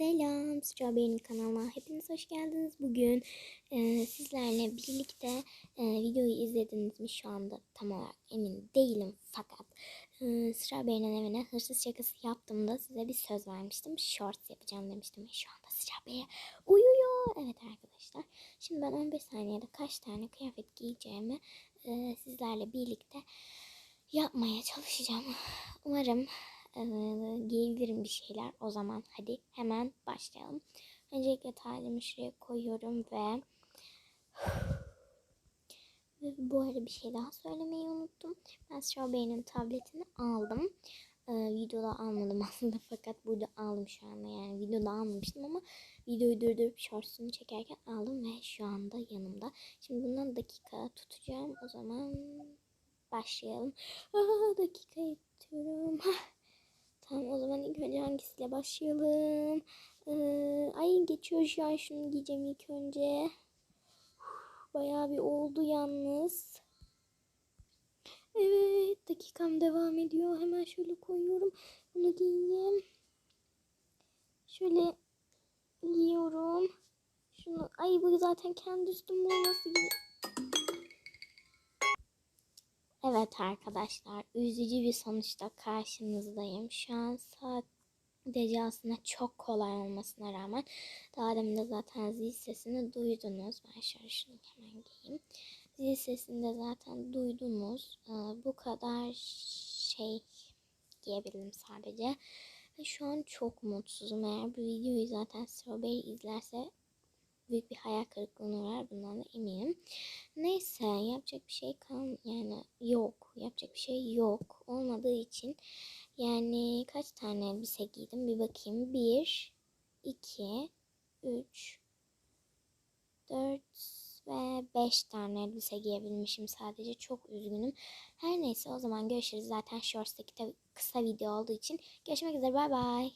Selam, Strawberry'nin kanalına hepiniz hoş geldiniz. Bugün e, sizlerle birlikte e, videoyu izlediniz mi şu anda tam olarak emin değilim. Fakat e, Strawberry'nin evine hırsız şakası yaptığımda size bir söz vermiştim. Shorts yapacağım demiştim ve şu anda Strawberry uyuyor. Evet arkadaşlar, şimdi ben 15 saniyede kaç tane kıyafet giyeceğimi e, sizlerle birlikte yapmaya çalışacağım. Umarım e, bir şeyler. O zaman hadi hemen başlayalım. Öncelikle tacımı şuraya koyuyorum ve bu arada bir şey daha söylemeyi unuttum. Ben Strawberry'nin tabletini aldım. Ee, videoda almadım aslında fakat burada aldım şu anda yani videoda almamıştım ama videoyu durdurup shortsunu çekerken aldım ve şu anda yanımda. Şimdi bundan dakika tutacağım o zaman başlayalım. Aa, dakika tutuyorum. Zaman ilk önce hangisiyle başlayalım? Ee, ay geçiyor şu an şunu giyeceğim ilk önce. Uf, Bayağı bir oldu yalnız. Evet dakikam devam ediyor. Hemen şöyle koyuyorum. Bunu giyeyim. Şöyle giyiyorum. Şunu ay bu zaten kendi üstümde olması gibi. Evet arkadaşlar üzücü bir sonuçta karşınızdayım. Şu an sadece aslında çok kolay olmasına rağmen daha demin de zaten zil sesini duydunuz. Ben şunu hemen giyeyim. Zil sesini de zaten duydunuz. Ee, bu kadar şey diyebilirim sadece. Şu an çok mutsuzum. Eğer bu videoyu zaten Strawberry izlerse büyük bir hayal kırıklığına uğrar bundan da eminim. Neyse yapacak bir şey kal yani. Yapacak bir şey yok. Olmadığı için yani kaç tane elbise giydim bir bakayım. 1 2 3 4 ve 5 tane elbise giyebilmişim sadece. Çok üzgünüm. Her neyse o zaman görüşürüz. Zaten Shorts'taki kısa video olduğu için. Görüşmek üzere. Bay bay.